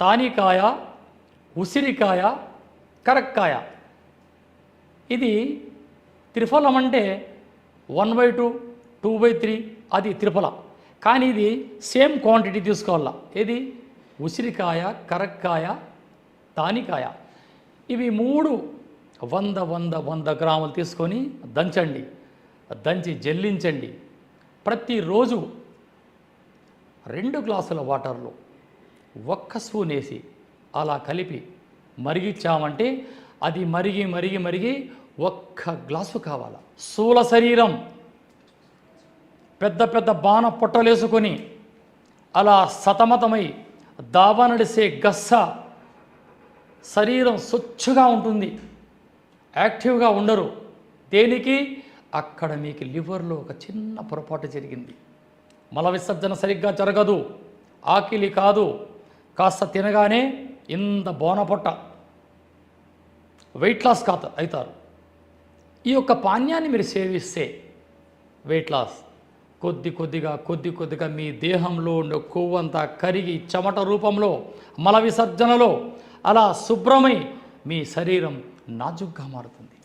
తానికాయ ఉసిరికాయ కరక్కాయ. ఇది త్రిఫలం అంటే one by two two by three అది త్రిఫల. కానీ ఇది సేమ్ క్వాంటిటీ తీసుకోవాలా? ఏది? ఉసిరికాయ కరక్కాయ తానికాయ. ఇవి మూడు వంద వంద వంద గ్రాములు తీసుకొని దంచండి. దంచి జల్లించండి. ప్రతిరోజు రెండు గ్లాసుల వాటర్లో ఒక్క స్పూనేసి అలా కలిపి మరిగిచ్చామంటే అది మరిగి మరిగి మరిగి ఒక్క గ్లాసు కావాల. స్థూల శరీరం పెద్ద పెద్ద బాణ పొట్టలేసుకొని అలా సతమతమై దావ నడిసే గస్స శరీరం స్వచ్ఛగా ఉంటుంది. యాక్టివ్గా ఉండరు. దేనికి? అక్కడ మీకు లివర్లో ఒక చిన్న పొరపాటు జరిగింది. మల విసర్జన సరిగ్గా జరగదు. ఆకిలి కాదు. కాస్త తినగానే ఇంత బోనపొట్ట. వెయిట్ లాస్ కాత అవుతారు ఈ యొక్క పానీయాన్ని మీరు సేవిస్తే వెయిట్ లాస్ కొద్ది కొద్దిగా కొద్ది కొద్దిగా మీ దేహంలో ఉండే కొవ్వంతా కరిగి చెమట రూపంలో మల విసర్జనలో అలా శుభ్రమై మీ శరీరం నాజుగ్గా మారుతుంది.